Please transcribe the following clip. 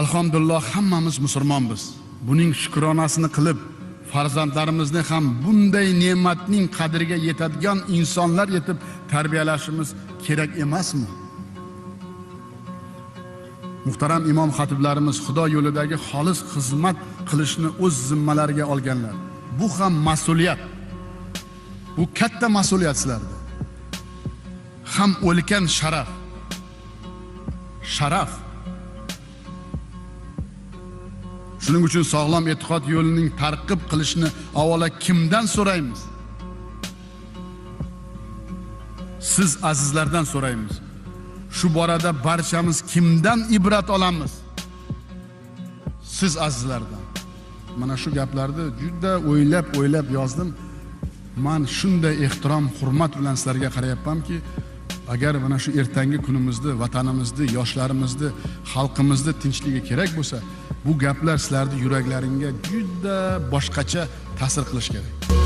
alhamdulillah hammamiz musulmonmiz. Buning shukronasini qilib farzandlarimizni ham bunday ne'matning qadriga yetadigan insonlar etib tarbiyalashimiz kerak emasmi? Muhtaram imom xatiblarimiz xudo yo'lidagi xolis xizmat qilishni o'z zimmalariga olganlar. Bu ham mas'uliyat. Bu katta mas'uliyat sizlarda ham o'lkan sharaf. Sharaf. Shuning uchun sog'lom e'tiqod yo'lining tarqib qilishni avvalo kimdan so'raymiz? Siz azizlardan so'raymiz. Shu borada barchamiz kimdan ibrat olamiz? Siz azizlardan. Mana shu gaplarni juda o'ylab o'ylab yozdim. Man shunday ehtirom hurmat bilan sizlarga qarayapmanki agar mana shu ertangi kunimizni vatanimizni yoshlarimizni xalqimizni tinchligi kerak bo'lsa bu gaplar sizlarni yuraklaringga juda boshqacha ta'sir qilishi kerak.